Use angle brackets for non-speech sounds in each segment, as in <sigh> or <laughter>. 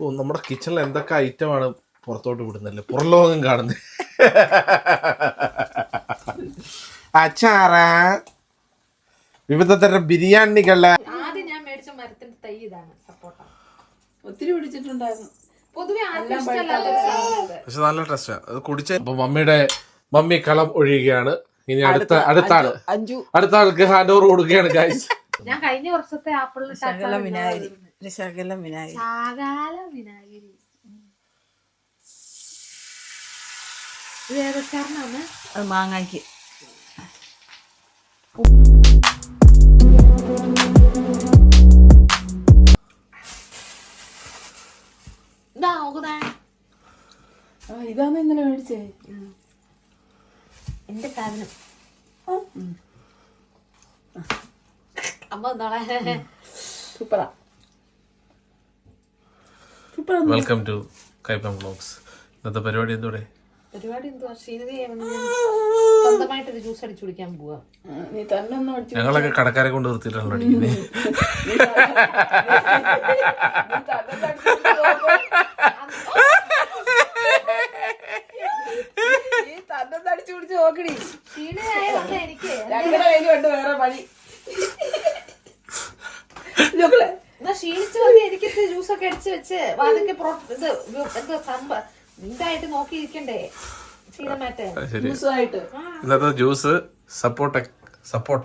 ഓ നമ്മുടെ കിച്ചണിൽ എന്തൊക്കെ ഐറ്റമാണ് പുറത്തോട്ട് വിടുന്നല്ലേ? പുറം ലോകം കാണുന്നത് അച്ചാറ വിവിധ തരം ബിരിയാണികൾ. ആദ്യം ഞാൻ മേടിച്ച മരത്തിന്റെ തൈ ഇതാണ് സപ്പോർട്ട ഒത്തിരി പിടിച്ചിട്ടുണ്ടായിരുന്നു. പൊതുവെ പക്ഷെ നല്ല ടേസ്റ്റാ അത് കുടിച്ച അപ്പൊ മമ്മിയുടെ മമ്മി കളം ഒഴിയുകയാണ്. ഇനി അടുത്ത അടുത്ത ആൾ. അഞ്ചു അടുത്ത ആൾക്ക് ഹാൻഡ് ഓവർ കൊടുക്കുകയാണ് ഗൈസ് ഞാൻ കഴിഞ്ഞ വർഷത്തെ ആപ്പിളിന് ശകലം വിനാഗിരി ഒരു ശകലം വിനാഗിരി. ശാകാല വിനാഗിരി. ഇത് ഏതൊക്കെയാണ് അത് ഇതാ നോക്കുന്നേ. ഇതാണ് ഇന്നലെ മേടിച്ചേ? എന്റെ സാധനം. അമ്മ സൂപ്പറാ. വെൽക്കം ടു കൈപ്പം ബ്ലോഗ്സ് ഇന്നത്തെ പരിപാടി എന്തോടെ? പരിപാടി എന്തുവാ? ശ്രീനിധി സ്വന്തമായിട്ട് ഒരു ജ്യൂസ് അടിച്ചു കുടിക്കാൻ പോവാ. നീ തന്നെ ഒന്ന് അടിച്ചു ഞങ്ങളൊക്കെ കടക്കാരെ കൊണ്ട് നിർത്തിയിട്ടാണല്ലോ അടിക്കുന്നത് നീ തന്നെ അടിച്ചു കുടിച്ച് നോക്കടി ക്ഷീണയായതുകൊണ്ട് എനിക്ക് ഞങ്ങളുടെ കയ്യിലുണ്ട് വേറെ പണി നോക്കളെ എന്നാ ക്ഷീണിച്ച് വന്ന് എനിക്ക് ജ്യൂസ് ഒക്കെ അടിച്ച് വെച്ച് അതൊക്കെ ഇത് എന്താ ഇതായിട്ട് നോക്കിയിരിക്കണ്ടേ? ഇന്നത്തെ ജ്യൂസ് സപ്പോട്ട സപ്പോട്ട.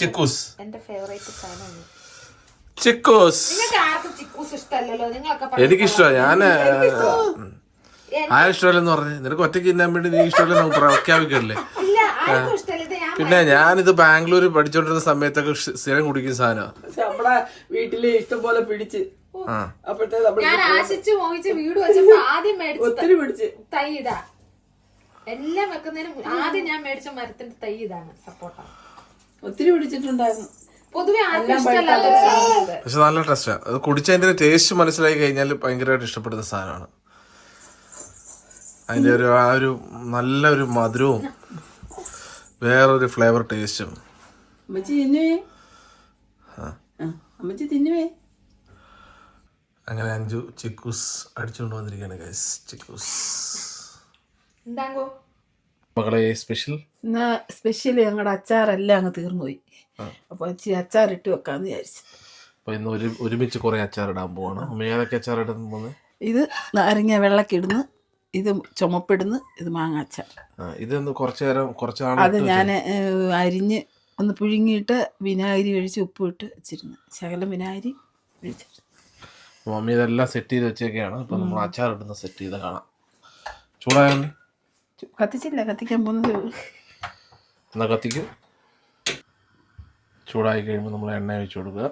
ചിക്കൂസ്. എന്റെ ഫേവറേറ്റ് സാധനമാണ് ചിക്കൂസ്. നിങ്ങൾക്ക് ആർക്കും ചിക്കൂസ് ഇഷ്ടമല്ലല്ലോ? നിങ്ങളൊക്കെ എനിക്കിഷ്ടമാണ് ഞാൻ ആ ഇഷ്ടമല്ലെന്ന് പറഞ്ഞു നിനക്ക് ഒറ്റയ്ക്ക് തിന്നാൻ വേണ്ടി നീ ഇഷ്ടമല്ല നമുക്ക് പ്രഖ്യാപിക്കല്ലേ? ഇല്ല ആർക്കും ഇഷ്ടമല്ല. ഇത് ഞാൻ പിന്നെ ഞാനിത് ബാംഗ്ലൂർ പഠിച്ചോണ്ടിരുന്ന സമയത്തൊക്കെ സ്ഥിരം കുടിക്കുന്ന സാധനമാണ് നമ്മളെ നമ്മടെ വീട്ടിൽ ഇഷ്ടം പോലെ പിടിച്ച് അപ്പോഴത്തെ നമ്മൾ ഞാൻ ആശിച്ച് മോഹിച്ച് വീട് വെച്ചപ്പോ ആദ്യം മേടിച്ച ഒത്തിരി പിടിച്ച്. തൈ ഇതാ. എല്ലാം വെക്കുന്നതിന് ആദ്യം ഞാൻ മേടിച്ച മരത്തിന്റെ തൈ ഇതാണ് സപ്പോർട്ട. ഒത്തിരി പിടിച്ചിട്ടുണ്ടായിരുന്നു. പൊതുവെ ആർക്കും ഇഷ്ടമല്ലാത്ത പക്ഷെ നല്ല ടേസ്റ്റാ. അത് കുടിച്ചതിന്റെ ടേസ്റ്റ് മനസ്സിലായി കഴിഞ്ഞാൽ ഭയങ്കരമായിട്ട് ഇഷ്ടപ്പെടുന്ന സാധനമാണ്. അതിന്റെ ഒരു ആ ഒരു നല്ലൊരു മധുരവും വേറൊരു ഫ്ലേവർ ടേസ്റ്റും. അമ്മച്ചി തിന്നുവേ? അമ്മച്ചി തിന്നുവേ? അങ്ങനെ അഞ്ചു ചിക്കൂസ് അടിച്ചുകൊണ്ട് വന്നിരിക്കുകയാണ് ഗൈസ് ചിക്കൂസ്. എന്താങ്കോ? മകളെ സ്പെഷ്യൽ ഇന്ന് സ്പെഷ്യലി ഞങ്ങളുടെ അച്ചാറെല്ലാം അങ്ങ് തീർന്നുപോയി. അപ്പൊ ഇച്ചിരി അച്ചാർ ഇട്ട് വെക്കാന്ന് വിചാരിച്ചു. അപ്പൊ ഇന്ന് ഒരു ഒരുമിച്ച് കുറെ അച്ചാർ ഇടാൻ പോവാണ്. അമ്മ ഏതൊക്കെ അച്ചാർ ഇടാൻ പോകുന്നത് ഇത് നാരങ്ങ വെള്ളക്കിടുന്ന് ഇത് ചുമപ്പിടുന്ന് ഇത് മാങ്ങ അച്ചാർ. ഇതൊന്ന് കുറച്ചു നേരം കുറച്ച് അത് ഞാൻ അരിഞ്ഞ് ഒന്ന് പുഴുങ്ങിയിട്ട് വിനാഗിരി ഒഴിച്ച് ഉപ്പ് ഇട്ട് വെച്ചിരുന്നു. ശകലം വിനാഗിരി ഒഴിച്ചിട്ട് മമ്മി ഇതെല്ലാം സെറ്റ് ചെയ്ത് വെച്ചേക്കാണ് ഇപ്പൊ നമ്മൾ അച്ചാർ ഇടുന്ന സെറ്റ് ചെയ്ത് കാണാം. ചൂടായൊന്ന് ചു- കത്തിച്ചില്ല കത്തിക്കാൻ പോകുന്നത്. എന്നാ കത്തിക്കും. ചൂടായി കഴിയുമ്പോൾ നമ്മൾ എണ്ണ ഒഴിച്ചു കൊടുക്കുക.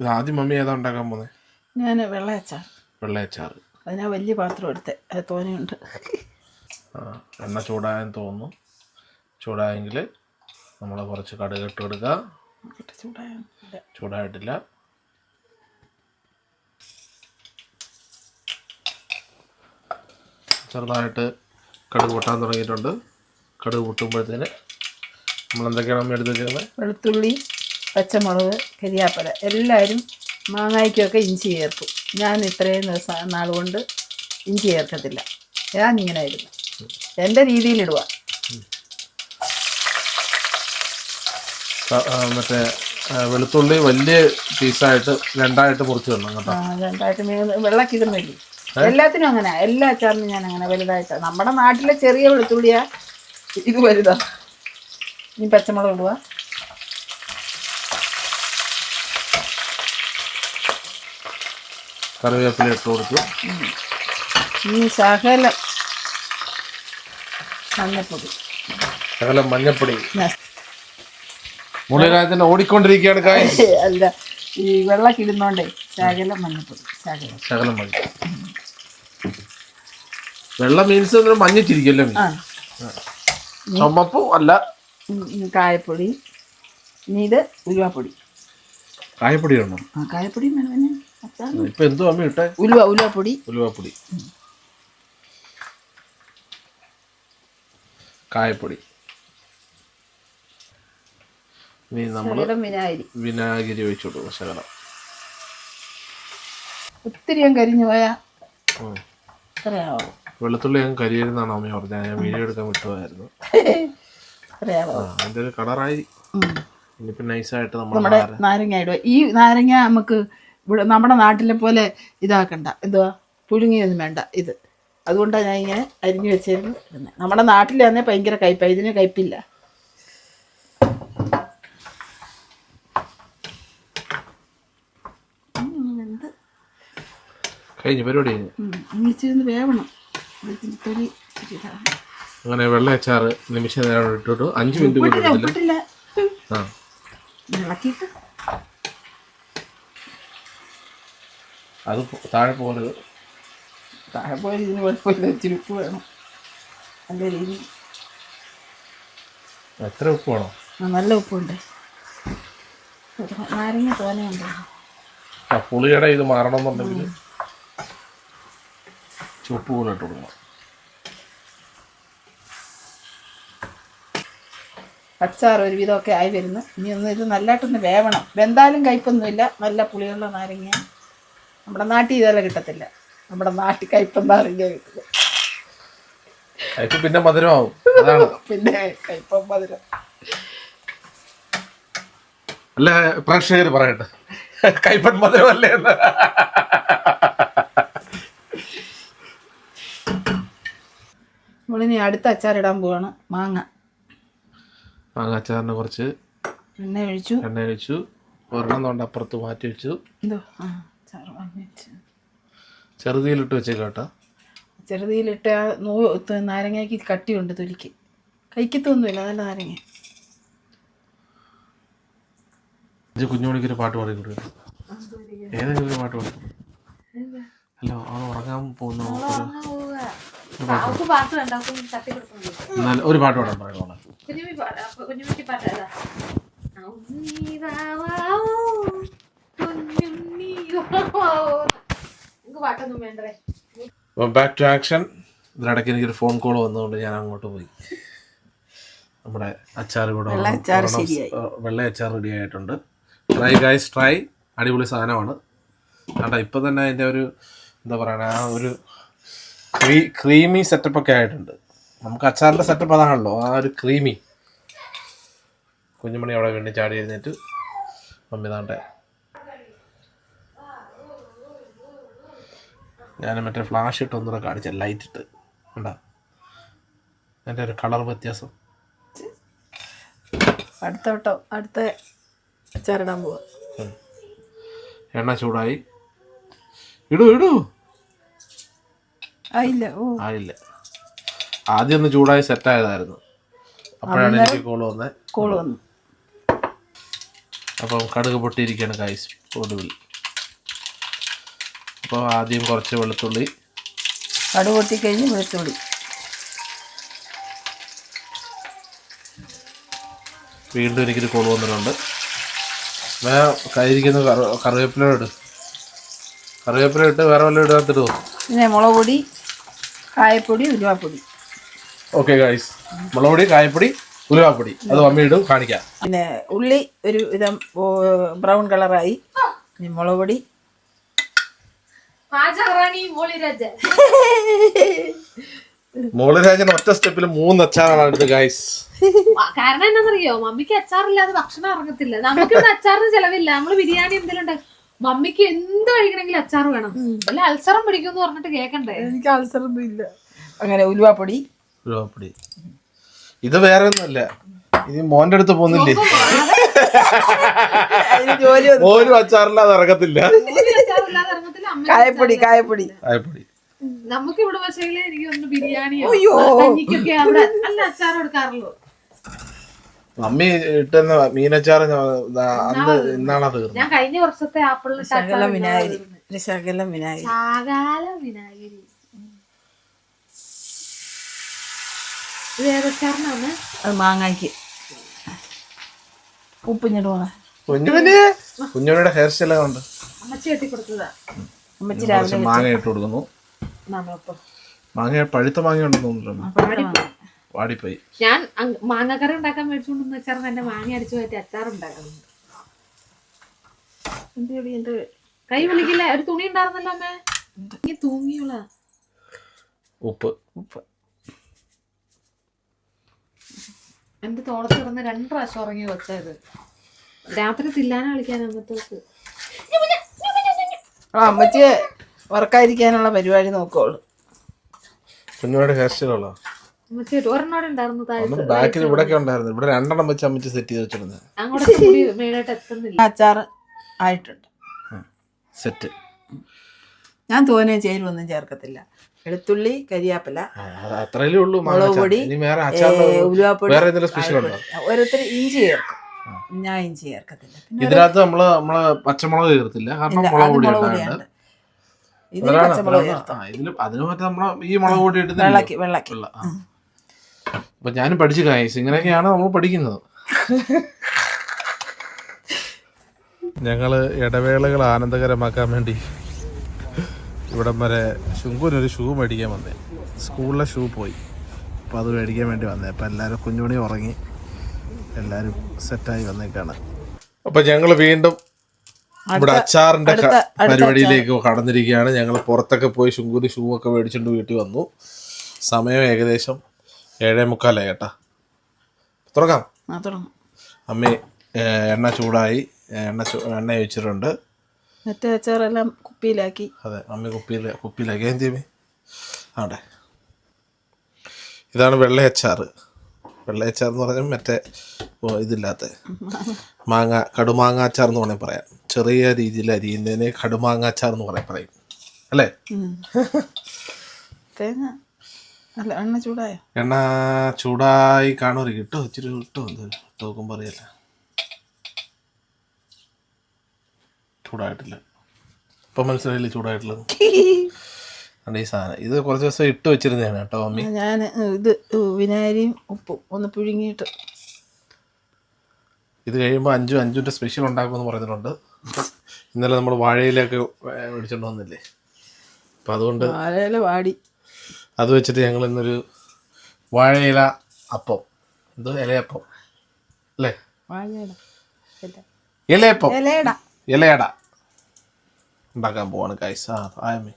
ഇത് ആദ്യം മമ്മി ഏതാ ഉണ്ടാക്കാൻ പോകുന്നത് ഞാൻ വെള്ളയച്ചാർ വെള്ളയച്ചാർ അതിനാ വലിയ പാത്രം എടുത്തേ. അത് തോനെയുണ്ട്. ആ എണ്ണ ചൂടായെന്ന് തോന്നുന്നു. ചൂടായെങ്കിൽ നമ്മൾ കുറച്ച് കടുകിട്ട് കൊടുക്കുക. ചൂടായിട്ടില്ല. ചെറുതായിട്ട് കടുക് പൊട്ടാൻ തുടങ്ങിയിട്ടുണ്ട്. കടുക് പൊട്ടുമ്പോഴത്തേന് നമ്മൾ എന്തൊക്കെയാണ് അമ്മ എടുത്ത് വെച്ചിരുന്നത്? വെളുത്തുള്ളി പച്ചമുളക് കരിയാപ്പല. എല്ലാവരും മാങ്ങായ്ക്കൊക്കെ ഇഞ്ചി ചേർക്കും. ഞാൻ ഇത്രയും ദിവസം നാളുകൊണ്ട് ഇഞ്ചി ചേർക്കത്തില്ല. ഞാൻ ഇങ്ങനെ ആയിരുന്നു എന്റെ രീതിയിലിടുക ക- ആ, മറ്റേ വെളുത്തുള്ളി വലിയ പീസായിട്ട് രണ്ടായിട്ട് മുറിച്ച് തരണം കേട്ടോ. രണ്ടായിട്ട് വെള്ളക്കിടുന്നില്ലേ എല്ലാത്തിനും അങ്ങനെ എല്ലാ അച്ചാറിനും ഞാൻ അങ്ങനെ വലുതായിട്ട്. നമ്മുടെ നാട്ടിലെ ചെറിയ വെളുത്തുള്ളിയാ ഇത് വലുതാ. ഇനി പച്ചമുളക് ഇടുക കറിവേപ്പില ഇട്ട് കൊടുത്തു. ഇനി ശകലം മഞ്ഞപ്പൊടി. മഞ്ഞപ്പൊടി. മുളിരാജന് ഓടിക്കൊണ്ടിരിക്കുകയാണ് കായ് <laughs> അല്ല ഈ വെള്ളക്കിടുന്നോണ്ടേ ശകലം മഞ്ഞപ്പൊടി ശകലം. ശകലം മതി വെള്ള മീൻസ് മഞ്ഞിച്ചിരിക്കല്ലോ ആ. ചുമപ്പും അല്ല. ഉം, കായപ്പൊടി ഇനി ഇത് ഉലുവാപ്പൊടി. കായപ്പൊടി ആ കായപ്പൊടി വേണം പിന്നെ അച്ചാർ ഇപ്പൊ എന്തോ അമ്മ ഇട്ടെ? ഉലുവ ഉലുവാപ്പൊടി. ഉലുവാപ്പൊടി. കായപ്പൊടി. ഇനി നമ്മൾ വിനാഗിരി. വിനാഗിരി ഒഴിച്ചു കൊടുക്കും ശകലം. ഒത്തിരി ഞാൻ കരിഞ്ഞു പോയാ വെളുത്തുള്ളി ഞാൻ കരിയരുന്നാണ് അമ്മ പറഞ്ഞത്. ഞാൻ വീഡിയോ എടുക്കാൻ വിട്ടുപോയായിരുന്നു. അതിന്റെ ഒരു കളറായി. ഇനിയിപ്പോൾ നൈസായിട്ട് നമ്മുടെ നാരങ്ങ ഇടുക. ഈ നാരങ്ങ നമുക്ക് ഇവിടെ നമ്മുടെ നാട്ടിലെ പോലെ ഇതാക്കണ്ട. എന്തുവാ പുഴുങ്ങിയൊന്നും വേണ്ട. ഇത്. അതുകൊണ്ടാണ് ഞാൻ ഇങ്ങനെ അരിഞ്ഞു വെച്ചിരുന്നു നമ്മുടെ നാട്ടിലാന്നേ ഭയങ്കര കയ്പ. ഇതിന് കയ്പില്ല എന്ത് കഴിഞ്ഞു പരിപാടി കഴിഞ്ഞു. ഒന്നിച്ചിരുന്ന് വേവണം. തൊലി അങ്ങനെ നിമിഷ നേരം ഇട്ടിട്ട്. അഞ്ച് മിനിറ്റ് ആ. ഇളക്കിയിട്ട്. അത് താഴെ പോകരുത്. താഴെ പോയത് ഇതിന് കുഴപ്പമില്ല ഇച്ചിരി ഉപ്പ് വേണം. നല്ല രീതി എത്ര ഉപ്പ് വേണം? ആ, നല്ല ഉപ്പുണ്ട്. നാരങ്ങ തോനെയുണ്ട് പുളിയുടെ ഇത് മാറണമെന്നുണ്ടെങ്കിൽ ചുപ്പ് കൂടെ ഇട്ട് കൊടുക്കണം. അച്ചാർ ഒരുവിധമൊക്കെ ആയി വരുന്നു. ഇനി ഒന്ന് ഇത് നല്ലതായിട്ടൊന്ന് വേവണം. വെന്താലും കയ്പൊന്നുമില്ല. നല്ല പുളിയുള്ള നാരങ്ങ. നമ്മുടെ നാട്ടിൽ ഇതെല്ലാം കിട്ടത്തില്ല. നമ്മുടെ നാട്ടിൽ കയ്പം നാരങ്ങ കിട്ടില്ല. അതിക്ക് പിന്നെ മധുരമാവും. അതാണ്. <laughs> പിന്നെ കയ്പം മധുരം. അല്ല പ്രേക്ഷകർ പറയട്ടെ. കൈപ്പൻ മധുരമല്ലേ എന്ന്. നമ്മളിനി അടുത്ത അച്ചാറിടാൻ പോവാണ്. മാങ്ങ. മാങ്ങ അച്ചാറിന് കുറച്ച് എണ്ണ ഒഴിച്ചു. എണ്ണ ഒഴിച്ചു. ഒരെണ്ണം കൊണ്ട് അപ്പുറത്ത് മാറ്റി വെച്ചു. എന്തോ? ആ വാങ്ങി വെച്ചു. ചെറുതീലിട്ട് വെച്ചേക്കാട്ടോ ചെറുതിയിലിട്ട് ആ നൂ നാരങ്ങയ്ക്ക് കട്ടിയുണ്ട് തൊലിക്ക്. കഴിക്കത്തൊന്നുമില്ല നല്ല നാരങ്ങ. കുഞ്ഞുമണിക്കൊരു പാട്ട് പാടി കൊടുക്കുക ഏതെങ്കിലും ഒരു പാട്ട് പാടി. ഹലോ അവൾ ഉറങ്ങാൻ പോകുന്ന ഒരു പാട്ട് പാടാൻ പറയുന്നത് ബാക്ക് ടു ആക്ഷൻ ഇതിനിടയ്ക്ക് എനിക്കൊരു ഫോൺ കോൾ വന്നുകൊണ്ട് ഞാൻ അങ്ങോട്ട് പോയി. നമ്മുടെ അച്ചാർ കൂടെ വെള്ള അച്ചാർ ഒരെണ്ണം വെള്ള അച്ചാർ റെഡി ആയിട്ടുണ്ട്. ട്രൈ ഗൈസ് ട്രൈ അടിപൊളി സാധനമാണ്. കണ്ട ഇപ്പം തന്നെ അതിന്റെ ഒരു എന്താ പറയണ ആ ഒരു ക്രീമി സെറ്റപ്പ് ഒക്കെ ആയിട്ടുണ്ട്. നമുക്ക് അച്ചാറിന്റെ സെറ്റപ്പ് അതാണല്ലോ. ആ ഒരു ക്രീമി. കുഞ്ഞുമണി അവിടെ വീണ്ടും ചാടി എഴുന്നേറ്റ് മമ്മി താണ്ടെ. ഞാൻ മറ്റേ ഫ്ലാഷ് ഇട്ട് ഒന്നുകൂടെ കാണിച്ച ലൈറ്റ് ഇട്ട്. കണ്ടാ? എന്റെ ഒരു കളർ വ്യത്യാസം. അടുത്ത വട്ടം അടുത്ത അച്ചാറിടാൻ പോവാ. എണ്ണ ചൂടായി. ഇടൂ ഇടൂ. ആയില്ല. ആദ്യം ഒന്ന് ചൂടായി സെറ്റ് ആയതായിരുന്നു. അപ്പോഴാണ് എനിക്ക് കോൾ വന്നത് കോൾ വന്നു. അപ്പം കടുക് പൊട്ടിയിരിക്കുകയാണ് കായ്സ് ഒടുവിൽ. അപ്പോൾ ആദ്യം കുറച്ച് വെളുത്തുള്ളി. കടുക് പൊട്ടിക്കഴിഞ്ഞ് വെളുത്തുള്ളി. വീണ്ടും എനിക്കൊരു കോൾ വന്നിട്ടുണ്ട്. വേ കയ്യിരിക്കുന്ന കറി കറിവേപ്പില ഇട്. കറിവേപ്പില ഇട്ട് വേറെ വല്ലതും ഇടാത്തിടുമോ പിന്നെ മുളക് പൊടി കായപ്പൊടി ഉലുവാപ്പൊടി. ഓക്കെ ഗൈസ് മുളകുപൊടി കായപ്പൊടി ഉലുവാപ്പൊടി. അത് അമ്മയിടും ഇടും കാണിക്കാം. പിന്നെ ഉള്ളി ഒരു വിധം ബ്രൗൺ കളറായി ഇനി മുളക് പൊടി പാചകറാണി മോളിരാജ മോൾ ഒറ്റ സ്റ്റെപ്പിൽ മൂന്ന് അച്ചാറാണ് എടുത്തത് ഗൈസ് കാരണം എന്താണെന്നറിയോ മമ്മിക്ക് അച്ചാറില്ലാതെ ഭക്ഷണം ഇറങ്ങത്തില്ല. നമുക്ക് ഇവിടെ അച്ചാറിന് ചെലവില്ല. നമ്മൾ ബിരിയാണി എന്തെങ്കിലും മമ്മിക്ക് എന്ത് കഴിക്കണമെങ്കിലും അച്ചാർ വേണം. അല്ല അൾസറും പിടിക്കും പറഞ്ഞിട്ട് കേക്കണ്ടേ? എനിക്ക് അൾസറൊന്നും ഇല്ല. അങ്ങനെ ഉലുവാപ്പൊടി. ഉലുവാപ്പൊടി. ഇത് വേറെ ഒന്നുമല്ല ഇനി മോന്റെ അടുത്ത് പോകുന്നില്ലേ. മോനും അച്ചാറില്ലാതെ ഇറങ്ങത്തില്ല. കായപ്പൊടി കായപ്പൊടി. കായപ്പൊടി. നമുക്ക് ഇവിടെ പക്ഷേ എനിക്ക് ഒന്ന് അവിടെ അല്ല അച്ചാർ എടുക്കാറുള്ളൂ മമ്മി ഇട്ടെന്ന് മീനച്ചാറ് അന്ന് ഇന്നാണ് തീർന്നത്. ഞാൻ കഴിഞ്ഞ വർഷത്തെ ആപ്പിളിൽ ശകലം വിനാഗിരി. ശകലം വിനാഗിരി. ശാകാല വിനാഗിരി. ഇത് ഏതച്ചാറിനാണ് അത് മാങ്ങായ്ക്ക് ഉപ്പിഞ്ഞിടുവാ കുഞ്ഞുമണി കുഞ്ഞുമണിയുടെ ഹെയർ സ്റ്റൈൽ ഉണ്ട്. അമ്മച്ചി കെട്ടി കൊടുത്തതാ. അമ്മച്ചി രാവിലെ മാങ്ങ ഇട്ട് കൊടുക്കുന്നു. മാങ്ങ പഴുത്ത മാങ്ങ ഉണ്ടെന്ന് തോന്നുന്നുണ്ട് വാടിപ്പോയി. ഞാൻ മാങ്ങക്കറി ഉണ്ടാക്കാൻ മേടിച്ചുകൊണ്ടെന്ന് വെച്ചാൽ എന്റെ മാങ്ങ അടിച്ചു പോയിട്ട് അച്ചാർ ഉണ്ടാക്കണം എന്ത് കൈ വിളിക്കില്ലേ? ഒരു തുണി ഉണ്ടായിരുന്നല്ലോ അമ്മേ. നീ തൂങ്ങിയോളാ. ഉപ്പ്. ഉപ്പ്. എന്റെ തോളത്ത് കിടന്ന് രണ്ട് പ്രാവശ്യം ഉറങ്ങി കൊച്ചത് രാത്രി തില്ലാനെ കളിക്കാൻ അന്നത്തേക്ക് ആ അമ്മച്ചിയെ വറക്കാതിരിക്കാനുള്ള പരിപാടി നോക്കോളൂ കുഞ്ഞുമായിട്ട് ഹെയർ സ്റ്റൈലുള്ള ബാക്കിൽ ഇവിടെ ഉണ്ടായിരുന്നു ഇവിടെ രണ്ടെണ്ണം വെച്ച് അമ്മച്ച് സെറ്റ് ചെയ്ത് വെച്ചിരുന്നത് അങ്ങോട്ട് കൂടി മേലോട്ട് എത്തുന്നില്ല. അച്ചാർ ആയിട്ടുണ്ട്. സെറ്റ് ഞാൻ തോനെ ചേരുവൊന്നും ചേർക്കത്തില്ല. വെളുത്തുള്ളി കരിയാപ്പില അത്രയേ ഉള്ളൂ മുളക്. പൊടി, ഉലുവാപ്പൊടി സ്പെഷ്യൽ ഉണ്ടോ? ഓരോരുത്തർ ഇഞ്ചി ചേർക്കും. ഞാൻ ഇഞ്ചി ചേർക്കത്തില്ല. ഇതിനകത്ത് നമ്മൾ നമ്മൾ പച്ചമുളക് ചേർത്തില്ല. കാരണം മുളക് പൊടി ഉണ്ടാകുന്നുണ്ട് ഇതിന് പച്ചമുളക് ചേർത്താ? ആ, അതിന് മറ്റേ നമ്മളെ ഈ മുളക് പൊടി ഇട്ട് വെള്ളക്കി വെള്ളക്കി. അപ്പൊ ഞാനും പഠിച്ചു കായസ് ഇങ്ങനെയൊക്കെയാണ് നമ്മൾ പഠിക്കുന്നത്. ഞങ്ങൾ ഇടവേളകൾ ആനന്ദകരമാക്കാൻ വേണ്ടി ഇവിടം വരെ ശുങ്കുനൊരു ഷൂ മേടിക്കാൻ വന്നേ. സ്കൂളിലെ ഷൂ പോയി. അപ്പോൾ അത് മേടിക്കാൻ വേണ്ടി വന്നേ. അപ്പോൾ എല്ലാവരും കുഞ്ഞുമണി ഉറങ്ങി എല്ലാവരും സെറ്റായി വന്നേക്കാണ്. അപ്പോൾ ഞങ്ങൾ വീണ്ടും ഇവിടെ അച്ചാറിന്റെ പരിപാടിയിലേക്ക് കടന്നിരിക്കുകയാണ്. ഞങ്ങൾ പുറത്തൊക്കെ പോയി ശുങ്കുന് ഷൂ ഒക്കെ മേടിച്ചുകൊണ്ട് വീട്ടിൽ വന്നു. സമയം ഏകദേശം ഏഴേ മുക്കാലായി കേട്ടാ. തുറക്കാം. ആ തുടങ്ങും അമ്മി എണ്ണ ചൂടായി. എണ്ണ എണ്ണ ഒഴിച്ചിട്ടുണ്ട്. മറ്റേ അച്ചാറെല്ലാം കുപ്പിയിലാക്കി. അതെ അമ്മി കുപ്പിയിൽ കുപ്പിയിലാക്കി. എന്ത് ചെയ്യുമേ ആടെ. ഇതാണ് വെള്ളയച്ചാർ. വെള്ളയച്ചാർ എന്ന് പറഞ്ഞാൽ മറ്റേ ഇതില്ലാത്ത മാങ്ങ കടുമാങ്ങ അച്ചാർ എന്ന് വേണമെങ്കിൽ പറയാം. ചെറിയ രീതിയിൽ അരിയുന്നതിന് കടുമാങ്ങ അച്ചാർ എന്ന് പറയാൻ പറയും. അല്ലേ? തേങ്ങ. അല്ല എണ്ണ ചൂടായോ? എണ്ണ ചൂടായി കാണുമോ? കിട്ടോ ഇച്ചിരി കിട്ടോ തോക്കും നോക്കുമ്പോൾ അറിയില്ല. ചൂടായിട്ടില്ല. ഇപ്പം മനസ്സിലായില്ലേ ചൂടായിട്ടുള്ളത്? അതുകൊണ്ട് ഈ സാധനം? ഇത് കുറച്ച് ദിവസം ഇട്ട് വെച്ചിരുന്നതാണ് കേട്ടോ മമ്മി. ഞാൻ ഇത് വിനാഗിരിയും ഉപ്പും ഒന്ന് പുഴുങ്ങിയിട്ട്. ഇത് കഴിയുമ്പോൾ അഞ്ചു അഞ്ചിന്റെ സ്പെഷ്യൽ ഉണ്ടാക്കുമെന്ന് പറഞ്ഞിട്ടുണ്ട്. ഇന്നലെ നമ്മൾ വാഴയിലൊക്കെ മേടിച്ചോണ്ട് വന്നില്ലേ? അപ്പം അതുകൊണ്ട് വാഴയില വാടി. അത് വെച്ചിട്ട് ഞങ്ങൾ ഇന്നൊരു വാഴയില അപ്പം. എന്തോ ഇലയപ്പം. അല്ലേ? ഇലയപ്പം. ഇലയട. ഉണ്ടാക്കാൻ പോവാണ് ഗൈസ് ആ ആയമേ.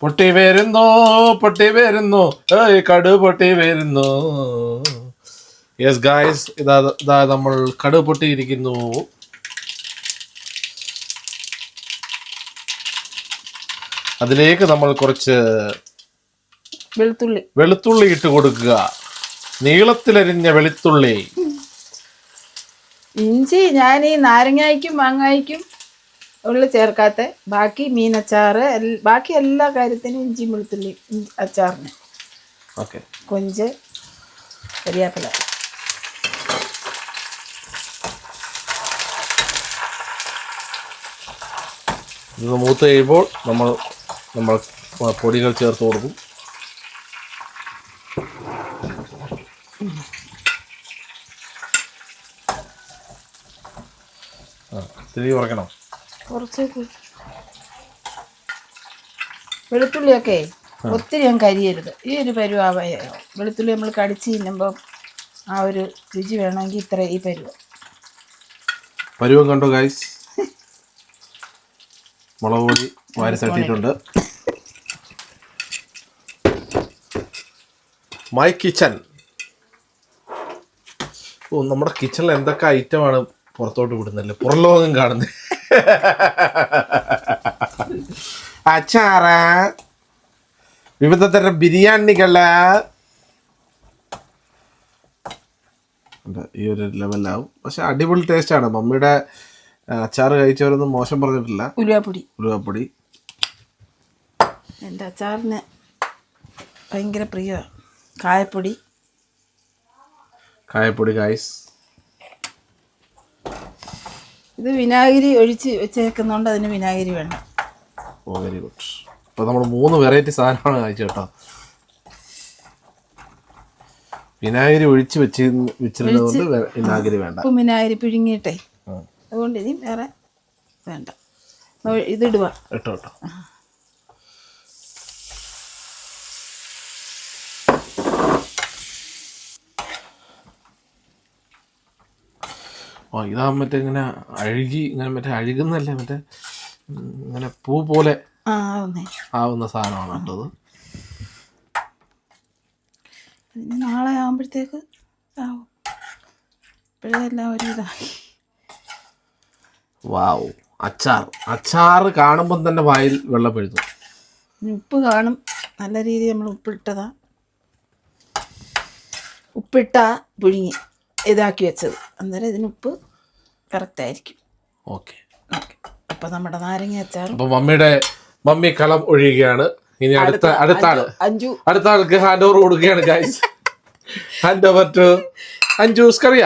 പൊട്ടി വരുന്നു പൊട്ടി വരുന്നു. ഏയ് കടു പൊട്ടി വരുന്നു. യെസ് ഗായ്സ് ഇതാ ഇതാ നമ്മൾ കടു പൊട്ടിയിരിക്കുന്നു. അതിലേക്ക് നമ്മൾ കുറച്ച് വെളുത്തുള്ളി. വെളുത്തുള്ളി ഇട്ട് കൊടുക്കുക. നീളത്തിലരിഞ്ഞ വെളുത്തുള്ളി. ഇഞ്ചി ഞാൻ ഈ നാരങ്ങയ്ക്കും മാങ്ങായ്ക്കും ഉള്ളു ചേർക്കാത്ത ബാക്കി മീനച്ചാറ് ബാക്കി എല്ലാ കാര്യത്തിനും ഇഞ്ചി വെളുത്തുള്ളി അച്ചാറിന്. ഓക്കെ. കൊഞ്ച് കരിയാപ്പില. ഇത് മൂത്ത് കഴിയുമ്പോൾ നമ്മൾ നമ്മൾ പൊടികൾ ചേർത്ത് കൊടുക്കും. തിരി കുറയ്ക്കണം. കുറച്ചേക്ക്. വെളുത്തുള്ളിയൊക്കെ ഒത്തിരി ഞാൻ കരിയരുത്. ഈ ഒരു പരുവാവയോ വെളുത്തുള്ളി നമ്മൾ കടിച്ച് തിന്നുമ്പോൾ ആ ഒരു രുചി വേണമെങ്കിൽ ഇത്ര ഈ പരുവ. പരുവം കണ്ടോ ഗൈസ് മുളക് പൊടി വാരി തട്ടിയിട്ടുണ്ട് മൈ കിച്ചൺ ഓ നമ്മുടെ കിച്ചണിൽ എന്തൊക്കെ ഐറ്റമാണ് പുറത്തോട്ട് വിടുന്നല്ലേ പുറലോകം കാണുന്നത്. <laughs> അച്ചാറ വിവിധ തരം ബിരിയാണികൾ. ഈ ഒരു ലെവലാവും പക്ഷെ അടിപൊളി ടേസ്റ്റ് ആണ്. മമ്മിയുടെ അച്ചാർ കഴിച്ചവരൊന്നും മോശം പറഞ്ഞിട്ടില്ല. ഉലുവാപ്പൊടി. ഉരുവാപ്പൊടി എന്റെ അച്ചാറിന് ഭയങ്കര പ്രിയമാണ്. കായപ്പൊടി. കായപ്പൊടി ഗായ്സ് ഇത് വിനാഗിരി ഒഴിച്ച് വെച്ചേക്കുന്നതുകൊണ്ട് അതിന് വിനാഗിരി വേണ്ട. Oh very good. അപ്പോൾ നമ്മൾ മൂന്ന് വെറൈറ്റി സാധനമാണ് കഴിച്ചു കേട്ടോ വിനാഗിരി ഒഴിച്ച് വെച്ച് വെച്ചിരുന്നത് കൊണ്ട് വെ- വിനാഗിരി വേണ്ട. ഉപ്പും വിനാഗിരി പിഴുങ്ങിയിട്ടേ. അതുകൊണ്ട് ഇനി വേറെ വേണ്ട. ഇതിടുക ഇട്ടോ കേട്ടോ ഓ ഇതാ മറ്റേ ഇങ്ങനെ അഴുകി ഇങ്ങനെ മറ്റേ അഴുകുന്നല്ലേ മറ്റേ ഇങ്ങനെ പൂ പോലെ ആവുന്ന. സാധനമാണ് കേട്ടത് നാളെ ആകുമ്പോഴത്തേക്ക് ആവും ഇപ്പോഴെല്ലാം ഒരു ഇതായി വാവ്. അച്ചാർ. അച്ചാർ കാണുമ്പോൾ തന്നെ വായിൽ വെള്ളപ്പെഴുതു ഇനി ഉപ്പ് കാണും. നല്ല രീതിയിൽ നമ്മൾ ഉപ്പിട്ടതാ. ഉപ്പിട്ട പുഴുങ്ങി ഇതാക്കി വെച്ചത്. അന്നേരം ഇതിന് ഉപ്പ് കറക്റ്റായിരിക്കും. ആയിരിക്കും ഓക്കെ. അപ്പൊ നമ്മുടെ നാരങ്ങ അച്ചാർ അപ്പൊ മമ്മിയുടെ മമ്മി കളം ഒഴിയുകയാണ്. ഇനി അടുത്ത അടുത്ത ആൾ അഞ്ചു അടുത്ത ആൾക്ക് ഹാൻഡ് ഓവർ കൊടുക്കുകയാണ് guys hand over to Anju's കറിയ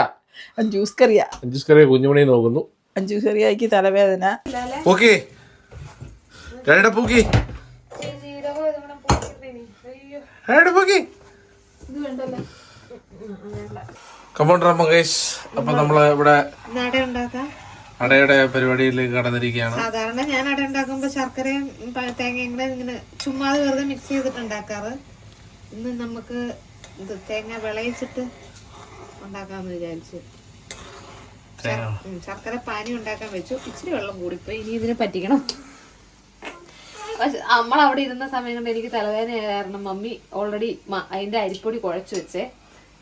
അഞ്ജൂസ് കറിയ അഞ്ജൂസ് കറിയ കുഞ്ഞുമണി നോക്കുന്നു. അഞ്ജൂസ് കറിയക്ക് തലവേദന. ഓക്കെ രണ്ട പൂക്കി. രണ്ടു പൂക്കി. ഇത് വേണ്ടല്ലോ. കമോണ്ടർ മകേഷ് അപ്പൊ നമ്മൾ ഇവിടെ അടയുടെ പരിപാടിയിലേക്ക് കടന്നിരിക്കുകയാണ്. സാധാരണ ഞാൻ അട ഉണ്ടാക്കുമ്പോ ശർക്കരയും തേങ്ങയും കൂടെ ഇങ്ങനെ ചുമ്മാതെ വെറുതെ മിക്സ് ചെയ്തിട്ട് ഉണ്ടാക്കാറ് ഇന്ന് നമുക്ക് ഇത് തേങ്ങ വിളയിച്ചിട്ട് ഉണ്ടാക്കാന്ന് വിചാരിച്ചു. ശർക്കര പാനി ഉണ്ടാക്കാൻ വെച്ചു. ഇച്ചിരി വെള്ളം കൂടിപ്പോയി. ഇനി ഇതിനെ പറ്റിക്കണം. പക്ഷെ നമ്മൾ അവിടെ ഇരുന്ന സമയം കൊണ്ട് എനിക്ക് തലവേദന കാരണം മമ്മി ഓൾറെഡി അതിന്റെ അരിപ്പൊടി കുഴച്ചു വെച്ചേ.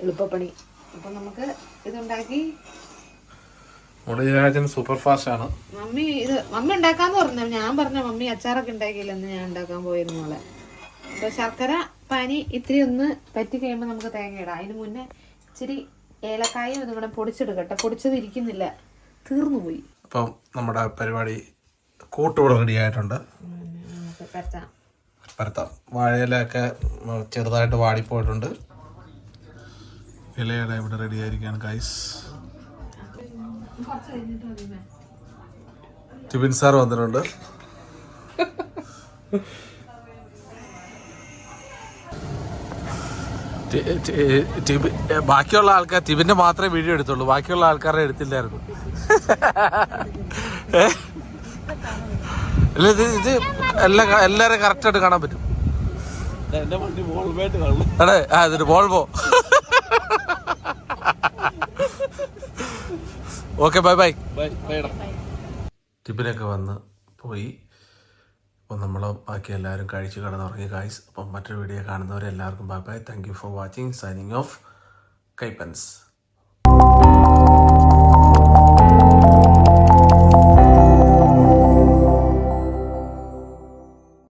എളുപ്പപ്പണി. അപ്പൊ നമുക്ക് ഇതുണ്ടാക്കി സൂപ്പർ ഫാസ്റ്റ് ആണ്. മമ്മി ഇത് മമ്മി ഉണ്ടാക്കാന്ന് പറഞ്ഞു? ഞാൻ പറഞ്ഞ മമ്മി അച്ചാറൊക്കെ ഉണ്ടാക്കിയില്ലെന്ന് ഞാൻ ഉണ്ടാക്കാൻ പോയിരുന്നു മോളെ. അപ്പൊ ശർക്കര പനി ഇത്തിരി ഒന്ന് പറ്റി കഴിയുമ്പോൾ നമുക്ക് തേങ്ങ ഇടാം. അതിന് മുന്നേ ഇച്ചിരി ഏലക്കായും ഇതും കൂടെ പൊടിച്ചെടുക്കട്ടെ പൊടിച്ചത് ഇരിക്കുന്നില്ല. തീർന്നു പോയി. അപ്പം നമ്മുടെ പരിപാടി കൂട്ടുകൂടെ റെഡി ആയിട്ടുണ്ട്. നമുക്ക് പരത്താം. വാഴയിലൊക്കെ ചെറുതായിട്ട് വാടിപ്പോയിട്ടുണ്ട്. ഇലയുടെ ഇവിടെ റെഡി ആയിരിക്കുകയാണ് ഗൈസ് ടിബിൻ സാർ വന്നിട്ടുണ്ട്. ബാക്കിയുള്ള ആൾക്കാർ ടിബിന്റെ മാത്രമേ വീഡിയോ എടുത്തുള്ളൂ. ബാക്കിയുള്ള ആൾക്കാരെ എടുത്തില്ലായിരുന്നു. ഇത് ഇത് എല്ലാ എല്ലാരും കറക്റ്റ് ആയിട്ട് കാണാൻ പറ്റും. അതെ ആ വോൾവോ ഓക്കെ ബൈ ബൈ. ടിബിനൊക്കെ വന്ന് പോയി. അപ്പം നമ്മൾ ബാക്കി എല്ലാവരും കഴിച്ച് കടന്നുറങ്ങി കായ്സ് അപ്പം മറ്റൊരു video കാണുന്നവരെല്ലാവർക്കും bye bye thank you for watching signing off കൈപ്പൻസ്.